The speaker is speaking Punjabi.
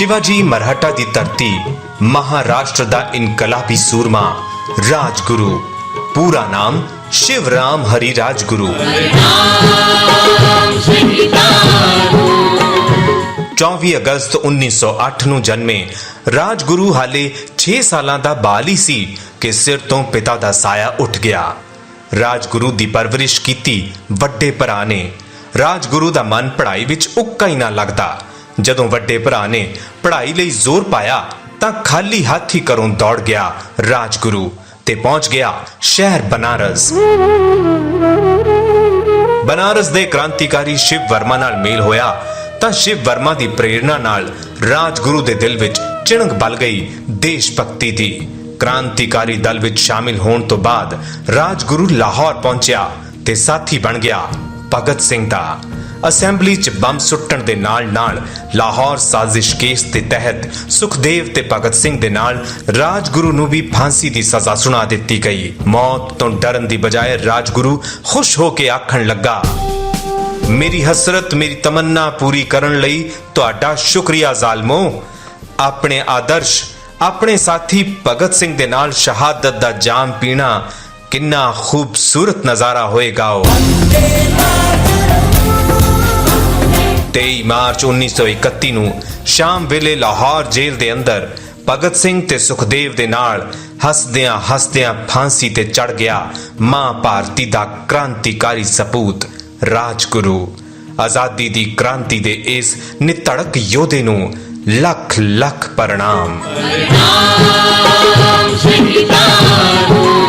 ਸ਼ਿਵਾਜੀ ਮਰਹਟਾ ਦੀ ਧਰਤੀ ਮਹਾਰਾਸ਼ਟਰ ਦਾ ਇਨਕਲਾਬੀ ਸੂਰਮਾ ਰਾਜਗੁਰੂ ਪੂਰਾ ਨਾਮ ਸ਼ਿਵ ਰਾਮ ਹਰੀ ਰਾਜਗੁਰੂ 24 ਅਗਸਤ 1908 ਨੂੰ ਜਨਮੇ ਰਾਜਗੁਰੂ ਹਾਲੇ 6 ਸਾਲਾਂ ਦਾ ਬਾਲ ਹੀ ਸੀ ਕਿ ਸਿਰ ਤੋਂ ਪਿਤਾ ਦਾ ਸਾਇਆ ਉੱਠ ਗਿਆ ਰਾਜਗੁਰੂ ਦੀ ਪਰਵਰਿਸ਼ ਕੀਤੀ ਵੱਡੇ ਭਰਾ ਨੇ ਰਾਜਗੁਰੂ ਦਾ ਮਨ ਪੜ੍ਹਾਈ ਵਿੱਚ ਉੱਕਾ ਹੀ ਨਾ ਲੱਗਦਾ ਜਦੋਂ ਵੱਡੇ ਭਰਾ ਨੇ ਪੜ੍ਹਾਈ ਲਈ ਜ਼ੋਰ ਪਾਇਆ ਤਾਂ ਖਾਲੀ ਹੱਥ ਹੀ ਘਰੋਂ ਦੌੜ ਗਿਆ ਰਾਜਗੁਰੂ ਤੇ ਪਹੁੰਚ ਗਿਆ ਸ਼ਹਿਰ ਬਨਾਰਸ। ਬਨਾਰਸ ਦੇ ਕ੍ਰਾਂਤੀਕਾਰੀ ਸ਼ਿਵ ਵਰਮਾ ਨਾਲ ਮੇਲ ਹੋਇਆ ਤਾਂ ਸ਼ਿਵ ਵਰਮਾ ਦੀ ਪ੍ਰੇਰਣਾ ਨਾਲ ਰਾਜਗੁਰੂ ਦੇ ਦਿਲ ਵਿੱਚ ਚਿਣਗ ਬਲ ਗਈ ਦੇਸ਼ ਭਗਤੀ ਦੀ। ਕ੍ਰਾਂਤੀਕਾਰੀ ਦਲ ਵਿੱਚ ਸ਼ਾਮਿਲ ਹੋਣ ਤੋਂ ਬਾਅਦ ਰਾਜਗੁਰੂ ਲਾਹੌਰ ਪਹੁੰਚਿਆ ਤੇ ਸਾਥੀ ਬਣ ਗਿਆ ਭਗਤ ਸਿੰਘ ਦਾ। ਅਸੈਂਬਲੀ 'ਚ ਬੰਬ ਸੁੱਟਣ ਦੇ ਨਾਲ-ਨਾਲ ਲਾਹੌਰ ਸਾਜ਼ਿਸ਼ ਕੇਸ ਦੇ ਤਹਿਤ ਸੁਖਦੇਵ ਤੇ ਭਗਤ ਸਿੰਘ ਦੇ ਨਾਲ ਰਾਜਗੁਰੂ ਨੂੰ ਵੀ ਫਾਂਸੀ ਦੀ ਸਜ਼ਾ ਸੁਣਾ ਦਿੱਤੀ ਗਈ। ਮੌਤ ਤੋਂ ਡਰਨ ਦੀ ਬਜਾਏ ਰਾਜਗੁਰੂ ਖੁਸ਼ ਹੋ ਕੇ ਆਖਣ ਲੱਗਾ, ਮੇਰੀ ਹਸਰਤ, ਮੇਰੀ ਤਮੰਨਾ ਪੂਰੀ ਕਰਨ ਲਈ ਤੁਹਾਡਾ ਸ਼ੁਕਰੀਆ ਜ਼ਾਲਮੋ। ਆਪਣੇ ਆਦਰਸ਼, ਆਪਣੇ ਸਾਥੀ ਭਗਤ ਸਿੰਘ ਦੇ ਨਾਲ ਸ਼ਹਾਦਤ ਦਾ ਜਾਮ ਪੀਣਾ ਕਿੰਨਾ ਖੂਬਸੂਰਤ ਨਜ਼ਾਰਾ ਹੋਏਗਾ ਉਹ 23 ਮਾਰਚ 1931 ਨੂੰ ਸ਼ਾਮ ਵੇਲੇ ਲਾਹੌਰ ਜੇਲ੍ਹ ਦੇ ਅੰਦਰ ਭਗਤ ਸਿੰਘ ਤੇ ਸੁਖਦੇਵ ਦੇ ਨਾਲ ਹੱਸਦਿਆਂ ਹੱਸਦਿਆਂ ਫਾਂਸੀ ਤੇ ਚੜ ਗਿਆ ਮਾਂ ਭਾਰਤੀ ਦਾ ਕ੍ਰਾਂਤੀਕਾਰੀ ਸਪੂਤ, ਰਾਜਗੁਰੂ ਆਜ਼ਾਦੀ ਦੀ ਕ੍ਰਾਂਤੀ ਦੇ ਇਸ ਨਿਤੜਕ ਯੋਧੇ ਨੂੰ ਲੱਖ ਲੱਖ ਪ੍ਰਣਾਮ Sing it down.